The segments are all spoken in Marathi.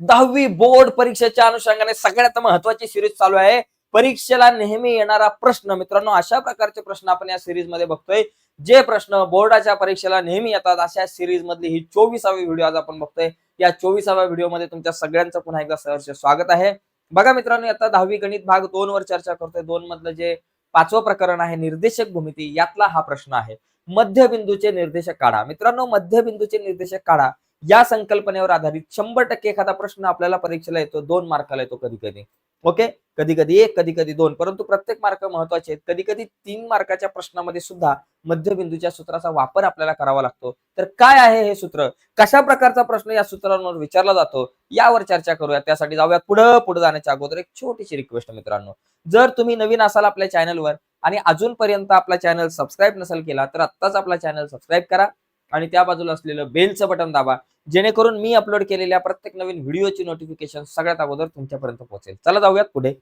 दहावी बोर्ड परीक्षेच्या अनुषंगाने सगळ्यात महत्वाची सिरीज चालू आहे. परीक्षेला नेहमी येणारा प्रश्न मित्रांनो अशा प्रकारचे प्रश्न आपण या सिरीजमध्ये बघतोय. जे प्रश्न बोर्डाच्या परीक्षेला नेहमी येतात अशा सिरीज मधली ही चोवीसावी व्हिडिओ आज आपण बघतोय. या चोवीसाव्या व्हिडिओमध्ये तुमच्या सगळ्यांचं पुन्हा एकदा सहर्ष स्वागत आहे. बघा मित्रांनो आता दहावी गणित भाग दोन वर चर्चा करतोय. दोन मधलं जे पाचवं प्रकरण आहे निर्देशक भूमिती यातला हा प्रश्न आहे. मध्यबिंदूचे निर्देशक काढा. मित्रांनो मध्यबिंदूचे निर्देशक काढा. या संकल्पनेवर आधारित शंभर टक्के एखादा प्रश्न आपल्याला परीक्षेला येतो दोन मार्काला येतो कधी कधी ओके? कधी कधी एक कधी कधी दोन. परंतु प्रत्येक मार्क महत्त्वाचे आहेत. कधी कधी तीन मार्काच्या प्रश्नामध्ये सुद्धा मध्यबिंदूच्या सूत्राचा वापर आपल्याला करावा लागतो. तर काय आहे हे सूत्र? कशा प्रकारचा प्रश्न या सूत्रांवर विचारला जातो? यावर चर्चा करूया. त्यासाठी जाऊया पुढं पुढे जाण्याच्या अगोदर एक छोटीशी रिक्वेस्ट मित्रांनो. जर तुम्ही नवीन असाल आपल्या चॅनलवर आणि अजूनपर्यंत आपला चॅनल सबस्क्राईब नसेल केला तर आत्ताच आपला चॅनल सबस्क्राईब करा. आणि त्या बाजूला असलेलं बेलचं बटन दाबा. जेणेकरून मी अपलोड केलेल्या प्रत्येक नवीन व्हिडिओची नोटिफिकेशन सगळ्यात अगोदर तुमच्यापर्यंत पोहोचेल. चला जाऊयात पुढे.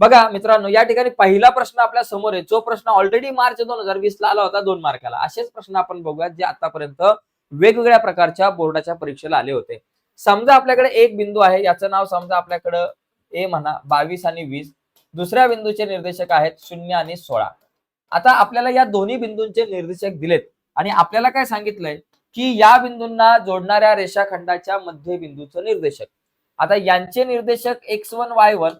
बघा मित्रांनो या ठिकाणी पहिला प्रश्न आपल्यासमोर आहे. जो प्रश्न ऑलरेडी मार्च दोन हजार वीस ला आला होता दोन मार्काला. असेच प्रश्न आपण बघूयात जे आतापर्यंत वेगवेगळ्या प्रकारच्या बोर्डाच्या परीक्षेला आले होते. समजा आपल्याकडे एक बिंदू आहे. याचं नाव समजा आपल्याकडं ए म्हणा बावीस आणि वीस. दुसऱ्या बिंदूचे निर्देशक आहेत शून्य आणि सोळा. आता आपल्याला या दोन्ही बिंदूंचे निर्देशक दिलेत. आणि आपल्याला काय सांगितलंय की या बिंदूंना जोडणाऱ्या रेषाखंडाच्या मध्यबिंदूचं निर्देशक. आता यांचे निर्देशक एक्स वन वाय वन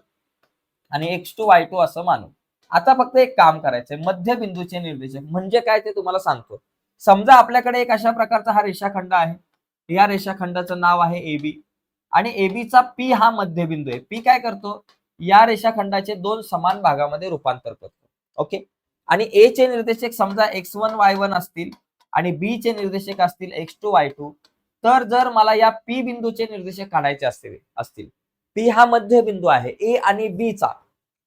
आणि एक्स टू वाय टू असं मानू. आता फक्त एक काम करायचंय मध्यबिंदूचे निर्देशक म्हणजे काय ते तुम्हाला सांगतो. समजा आपल्याकडे एक अशा प्रकारचा हा रेषाखंड आहे. या रेषाखंडाचं नाव आहे एबी आणि एबीचा पी हा मध्यबिंदू आहे. पी काय करतो? या रेषाखंडाचे दोन समान भागामध्ये रूपांतर करतो. ओके? आणि ए चे निर्देशक समजा एक्स वन वाय वन असतील आणि बी चे निर्देशक असतील एक्स टू वाय टू तर जर मला या पी बिंदूचे निर्देशक काढायचे असतील असतील पी हा मध्यबिंदू आहे ए आणि बी चा.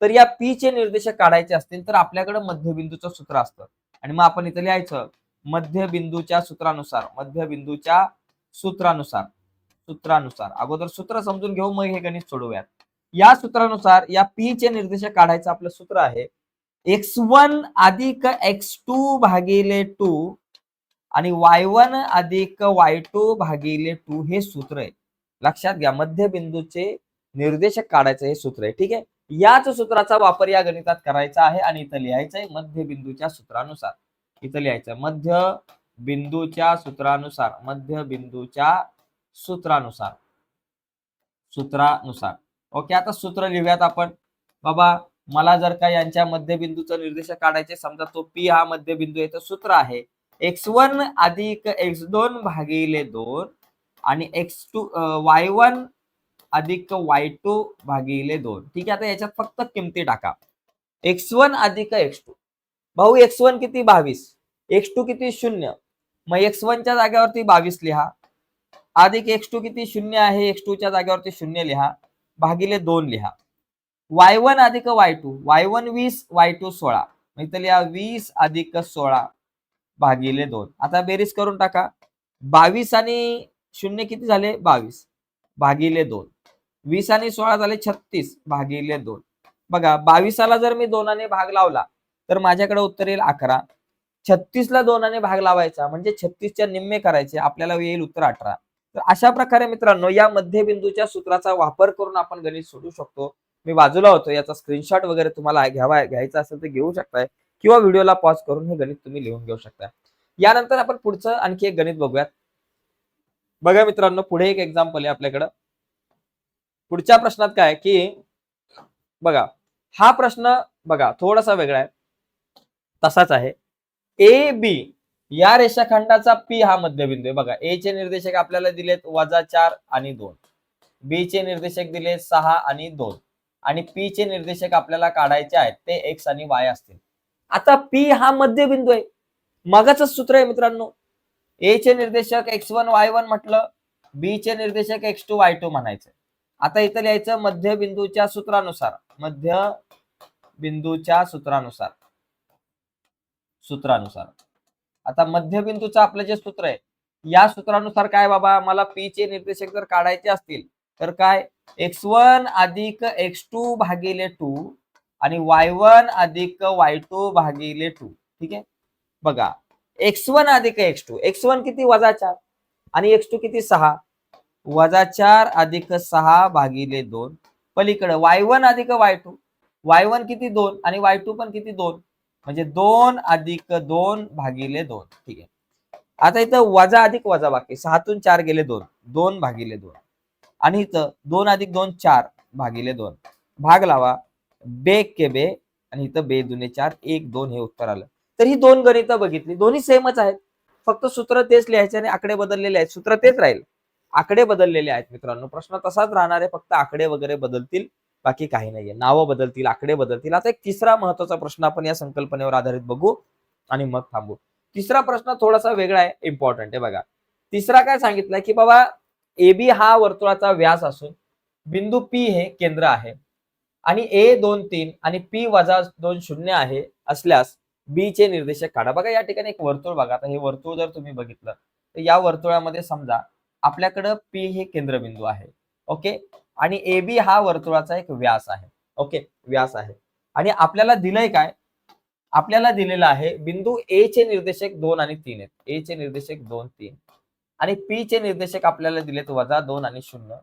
तर या पी चे निर्देशक काढायचे असतील तर आपल्याकडे मध्यबिंदूचं सूत्र असतं. आणि मग आपण इथं लिहायचं मध्यबिंदूच्या सूत्रानुसार मध्यबिंदूच्या सूत्रानुसार सूत्रानुसार. अगोदर सूत्र समजून घेऊ मग हे गणित सोडवूयात. या सूत्रानुसार या पी चे निर्देशक काढायचं आपलं सूत्र आहे एक्स वन अधिक एक्स टू भागिले टू आणि वाय वन अधिक वाय टू भागिले टू हे सूत्र आहे. लक्षात घ्या मध्यबिंदूचे निर्देशक काढायचं हे सूत्र आहे ठीक आहे? याच सूत्राचा वापर या गणितात करायचा आहे आणि इथं लिहायचं आहे मध्यबिंदूच्या सूत्रानुसार. इथं लिहायचं मध्य बिंदूच्या सूत्रानुसार मध्यबिंदूच्या सूत्रानुसार. सूत्रानुसार. ओके आता सूत्र लिहूयात आपण. बाबा मला जर का यांच्या मध्यबिंदूचं निर्देशक काढायचे समजा तो पी हा मध्यबिंदू आहे तर सूत्र आहे. एक्स वन अधिक एक्स दोन भागिले दोन आणि एक्स टू वाय वन अधिक वाय टू भागिले दोन. ठीक आहे आता याच्यात फक्त किमती टाका. एक्स वन अधिक एक्स टू. भाऊ एक्स वन किती? बावीस. एक्स टू किती? शून्य. मग एक्स वनच्या जागेवरती बावीस लिहा. अधिक एक्स टू किती? शून्य आहे. एक्स टू च्या जागेवरती शून्य लिहा. भागिले दोन लिहा. वाय वन अधिक वाय टू. वाय वन वीस वाय टू सोळा. इथं लिहा वीस अधिक सोळा. भागिले दोन. आता बेरीज करून टाका. बावीस आणि शून्य किती झाले? बावीस. भागिले दोन. वीस आणि सोळा झाले छत्तीस. भागिले दोन. बघा बावीसाला जर मी दोनाने भाग लावला तर माझ्याकडे उत्तर येईल अकरा. छत्तीसला दोनाने भाग लावायचा म्हणजे छत्तीसच्या निम्मे करायचे आपल्याला येईल उत्तर अठरा. तर अशा प्रकारे मित्रांनो या मध्यबिंदूच्या सूत्राचा वापर करून आपण गणित सोडू शकतो. मी बाजूला होतो याचा स्क्रीनशॉट वगैरे तुम्हाला घ्यावा घ्यायचा असेल तर घेऊ शकताय. किंवा व्हिडिओला पॉज करून हे गणित तुम्ही लिहून घेऊ शकता. यानंतर आपण पुढचं आणखी एक गणित बघूयात. बघा मित्रांनो पुढे एक एक्झाम्पल आहे आपल्याकडं. पुढच्या प्रश्नात काय की बघा हा प्रश्न बघा थोडासा वेगळा आहे. तसाच आहे. ए बी या रेषाखंडाचा पी हा मध्यबिंदू आहे. बघा ए चे निर्देशक आपल्याला दिलेत वजा चार आणि दोन. बी चे निर्देशक दिले सहा आणि दोन. आणि पी चे निर्देशक आपल्याला काढायचे आहेत ते एक्स आणि वाय असतील. आता पी हा मध्यबिंदू आहे. मगाच सूत्र आहे मित्रांनो. ए चे निर्देशक एक्स वन वाय वन म्हटलं बी चे निर्देशक एक्स टू वाय टू म्हणायचं. आता इथं लिहायचं मध्यबिंदूच्या सूत्रानुसार. मध्य बिंदूच्या सूत्रानुसार. सूत्रानुसार. आता मध्यबिंदूचं आपलं जे सूत्र आहे या सूत्रानुसार काय बाबा? मला पी चे निर्देशक जर काढायचे असतील तर काय? एक्स वन अधिक एक्स टू भागिले टू आणि वाय वन अधिक वाय टू भागिले टू. ठीक आहे? बघा एक्स वन अधिक एक्स टू. एक्स वन किती? वजा चार. आणि एक्स टू किती? सहा. वजा चार अधिक सहा भागिले दोन. पलीकडे वाय वन अधिक वाय टू. वाय वन किती? दोन. आणि वाय टू पण किती? दोन. म्हणजे दोन अधिक दोन भागिले दोन. ठीक आहे? आता इथं वजा अधिक वजा बाकी. सहातून चार गेले दोन. दोन भागिले दोन. आणि इथं दोन अधिक दोन चार भागिले दोन. भाग लावा. बे के बे आणि इथं बे दुने चार एक दोन हे उत्तर आलं. तर ही दोन गणितं बघितली. दोन्ही सेमच आहेत. फक्त सूत्र तेच लिहायचे आणि आकडे बदललेले आहेत. सूत्र तेच राहील. आकडे बदललेले आहेत मित्रांनो. प्रश्न तसाच राहणार आहे. फक्त आकडे वगैरे बदलतील. बाकी काही नाहीये. नावं बदलतील आकडे बदलतील. आता एक तिसरा महत्त्वाचा प्रश्न आपण या संकल्पनेवर आधारित बघू आणि मग थांबू. तिसरा प्रश्न थोडासा वेगळा आहे. इम्पॉर्टंट आहे बघा. तिसरा काय सांगितलाय की बाबा एबी हा वर्तुळाचा व्यास असून बिंदू पी हे केंद्र आहे. आणि ए दोन तीन आणि पी वजा दोन शून्य आहे असल्यास बी चे निर्देशक काढा. बघा या ठिकाणी एक वर्तुळ बघा. आता हे वर्तुळ जर तुम्ही बघितलं तर या वर्तुळामध्ये समजा आपल्याकडं पी हे केंद्रबिंदू आहे. ओके? आणि ए बी हा वर्तुळाचा एक व्यास आहे. ओके? व्यास आहे. आणि आपल्याला दिलंय काय? आपल्याला दिलेलं आहे बिंदू ए चे निर्देशक दोन आणि तीन आहेत. ए चे निर्देशक दोन तीन. आणि पी चे निर्देशक आपल्याला दिलेत वजा दोन आणि शून्य.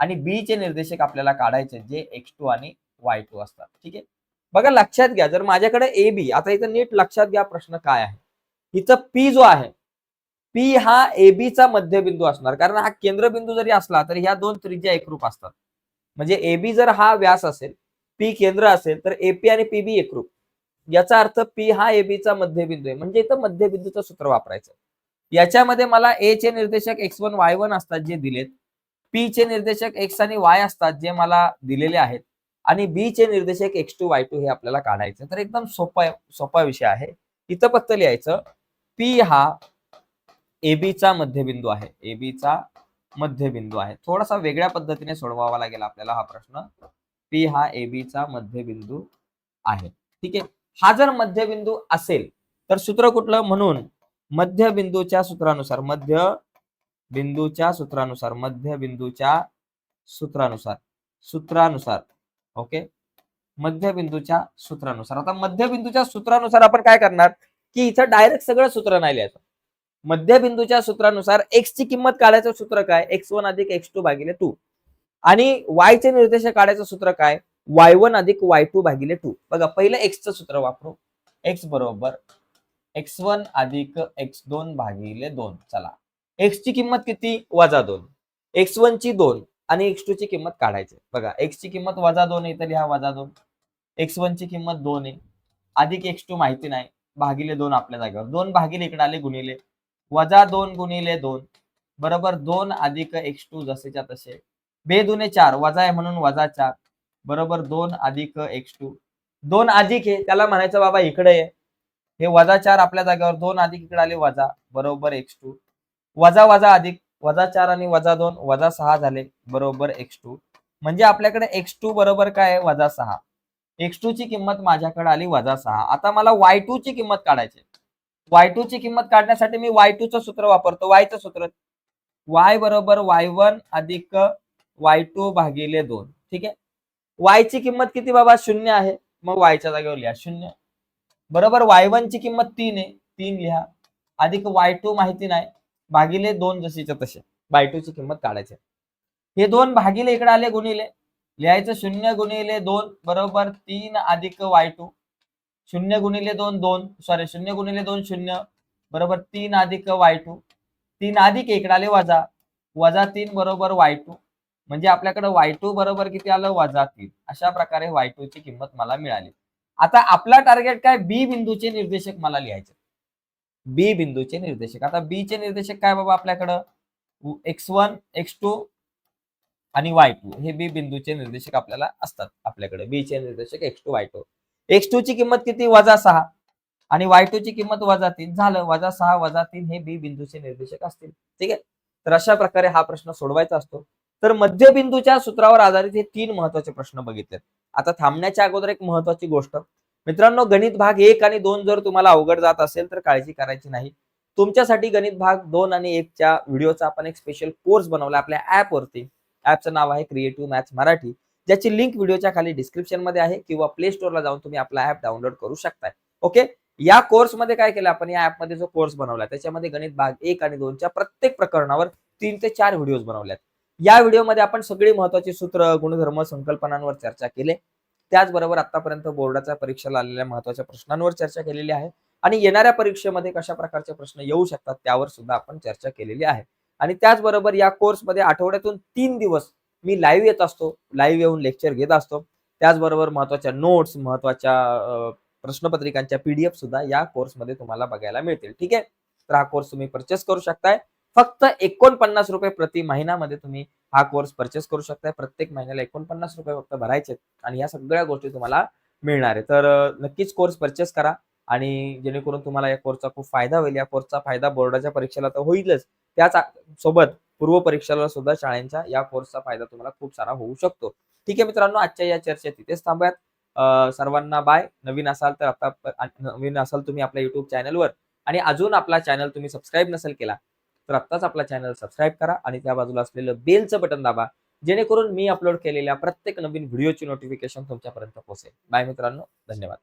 आणि बी चे निर्देशक आपल्याला काढायचे जे एक्स टू आणि वाय टू असतात. ठीक आहे? बघा लक्षात घ्या. जर माझ्याकडे ए बी आता इथं नीट लक्षात घ्या प्रश्न काय आहे. इथं पी जो आहे पी हा ए बीचा मध्यबिंदू असणार. कारण हा केंद्रबिंदू जरी असला तरी ह्या दोन त्रिज्या एकरूप असतात. म्हणजे ए बी जर हा व्यास असेल पी केंद्र असेल तर एपी आणि पीबी एकरूप. याचा अर्थ पी हा ए बीचा मध्यबिंदू आहे. म्हणजे इथं मध्यबिंदूचं सूत्र वापरायचं. याच्यामध्ये मला ए चे निर्देशक एक्स वन वाय वन असतात जे दिलेत. पी चे निर्देशक एक्स आणि वाय असतात जे मला दिलेले आहेत. आणि बी चे निर्देशक एक्स टू वाय टू हे आपल्याला काढायचं. तर एकदम सोपा सोपा विषय आहे. इथं फक्त लिहायचं पी हा एबीचा चा मध्यबिंदू आहे. AB चा मध्यबिंदू आहे. थोडासा वेगळ्या पद्धतीने सोडवावा लागेल आपल्याला हा प्रश्न. पी हा AB चा मध्यबिंदू आहे. ठीक आहे? हा जर मध्यबिंदू असेल तर सूत्र कुठलं? म्हणून मध्यबिंदूच्या सूत्रानुसार मध्य बिंदूच्या सूत्रानुसार मध्यबिंदूच्या सूत्रानुसार सूत्रानुसार ओके? मध्यबिंदूच्या सूत्रानुसार. आता मध्यबिंदूच्या सूत्रानुसार आपण काय करणार? की इथं डायरेक्ट सगळं सूत्र नाही लिहायचं. मध्यबिंदूच्या सूत्रानुसार एक्स ची किंमत काढायचं सूत्र काय? एक्स वन अधिक एक्स टू भागिले टू आणि वाय चे निर्देश काढायचं सूत्र काय? वाय वन अधिक वाय टू भागिले टू बघा पहिलं एक्सचं सूत्र वापरू. एक्स बरोबर एक्स वन अधिक एक्स दोन भागिले दोन. चला. एक्स ची किंमत किती? वजा दोन. एक्स वन ची दोन. आणि एक्स टू ची किंमत काढायची. बघा एक्स ची किंमत वजा दोन आहे तर लिहा वजा दोन. एक्स वन ची किंमत दोन आहे. अधिक एक्स टू माहिती नाही. भागिले दोन आपल्या जागेवर. दोन भागिले इकडे आले गुणिले. वजा दोन गुणिले दोन. बरोबर दोन अधिक एक्स टू जसेच्या तसे. बे दुने चार. वजा आहे म्हणून वजा चार. बरोबर दोन अधिक एक्स टू दोन अधिक आहे त्याला म्हणायचं बाबा इकडे आहे हे वजा चार आपल्या जागेवर. दोन अधिक इकडे आले वजा. बरोबर एक्स टू वजा वजा अधिक. वजा चार आणि वजा दोन वजा सहा झाले बरोबर एक्स टू. म्हणजे आपल्याकडे एक्स टू बरोबर काय आहे? वजा सहा. एक्स टू ची किंमत माझ्याकडे आली वजा सहा. आता मला वाय टू ची किंमत काढायची वाय टू ची किंमत काढण्यासाठी मी वाय टू च सूत्र वापरतो. वाय सूत्र. वाय बरोबर वाय वन अधिक वाय टू भागिले दोन. ठीक आहे? वाय ची किंमत किती बाबा? शून्य आहे. मग वायच्या जागेवर लिहा. शून्य. बरोबर वाय वन ची किंमत तीन आहे. तीन लिहा. अधिक वाय टू माहिती नाही. भागिले दोन जशीच्या तसे वाय टू ची किंमत काढायची. हे दोन भागिले इकडे आले गुणिले. लिहायचं शून्य गुणिले दोन बरोबर तीन अधिक वाय टू शून्य गुणिले दोन दोन. सॉरी शून्य गुणिले दोन शून्य बरोबर तीन अधिक वाय टू तीन अधिक इकडे आले वजा. वजा तीन बरोबर वाय टू म्हणजे आपल्याकडे वाय टू बरोबर किती आलं? वजा तीन. अशा प्रकारे वाय टू ची किंमत मला मिळाली. आता आपला टार्गेट काय? बी बिंदूचे निर्देशक मला लिहायचे. बी बिंदूचे निर्देशक. आता बी चे निर्देशक काय बाबा आपल्याकडं? एक्स वन एक्स टू आणि वाय टू हे बी बिंदूचे निर्देशक आपल्याला असतात आपल्याकडे. बी चे निर्देशक x two y two x two ची किंमत किती? वजा सहा. आणि वाय टू ची किंमत वजा तीन. झालं. वजा सहा वजा तीन हे बी बिंदूचे निर्देशक असतील. ठीक आहे? तर अशा प्रकारे हा प्रश्न सोडवायचा असतो. तर मध्यबिंदूच्या सूत्रावर आधारित हे तीन महत्त्वाचे प्रश्न बघितले आता थांबण्याच्या अगोदर एक महत्वाची गोष्ट. मित्रांनो गणित भाग एक आणि दोन जर तुम्हाला अवघड जात असेल तर काळजी करायची नाही. तुमच्यासाठी गणित भाग दोन आणि एकच्या व्हिडिओचा आपण एक स्पेशल कोर्स बनवला आपल्या ऍपवरती ऍपचं नाव आहे क्रिएटिव्ह मॅथ्स मराठी. ज्याची लिंक व्हिडिओच्या खाली डिस्क्रिप्शनमध्ये आहे किंवा प्ले स्टोअरला जाऊन तुम्ही आपला ऍप डाउनलोड करू शकताय. ओके या कोर्समध्ये काय केलं आपण? या ऍपमध्ये जो कोर्स बनवला त्याच्यामध्ये गणित भाग एक आणि दोनच्या प्रत्येक प्रकरणावर तीन ते चार व्हिडिओज बनवल्यात. या व्हिडिओमध्ये आपण सगळी महत्वाची सूत्र गुणधर्म संकल्पनांवर चर्चा केले. त्याचबरोबर आतापर्यंत बोर्डाच्या परीक्षेला आलेल्या महत्त्वाच्या प्रश्नांवर चर्चा केलेली आहे. आणि येणाऱ्या परीक्षेमध्ये कशा प्रकारचे प्रश्न येऊ शकतात त्यावर सुद्धा आपण चर्चा केलेली आहे. आणि त्याचबरोबर या कोर्समध्ये आठवड्यातून तीन दिवस मी लाईव्ह येत असतो. लाईव्ह येऊन लेक्चर घेत असतो. त्याचबरोबर महत्त्वाच्या नोट्स महत्त्वाच्या प्रश्नपत्रिकांच्या पीडीएफ सुद्धा या कोर्समध्ये तुम्हाला बघायला मिळतील. ठीक आहे? तर हा कोर्स तुम्ही परचेस करू शकताय. फक्त एकोणपन्नास रुपये प्रति महिन्यामध्ये तुम्ही हा कोर्स परचेस करू शकताय. प्रत्येक महिन्याला एकोणपन्नास रुपये फक्त भरायचे आणि या सगळ्या गोष्टी तुम्हाला मिळणार आहे तर नक्कीच कोर्स परचेस करा. आणि जेणेकरून तुम्हाला या कोर्सचा खूप फायदा होईल. या कोर्सचा फायदा बोर्डाच्या परीक्षेला तर होईलच. त्याच सोबत पूर्व परीक्षेला सुद्धा शाळांच्या या कोर्सचा फायदा तुम्हाला खूप सारा होऊ शकतो. ठीक आहे मित्रांनो आजच्या या चर्चेत तिथेच थांबूयात. सर्वांना बाय नवीन असाल तर आता नवीन असाल तुम्ही आपल्या युट्यूब चॅनलवर आणि अजून आपला चॅनल तुम्ही सबस्क्राईब नसेल केला तर आत्ताच आपला चॅनल सबस्क्राईब करा आणि त्या बाजूला असलेलं बेलचं बटन दाबा जेणेकरून मी अपलोड केलेल्या प्रत्येक नवीन व्हिडिओची नोटिफिकेशन तुमच्यापर्यंत पोहोचेल. बाय मित्रांनो धन्यवाद.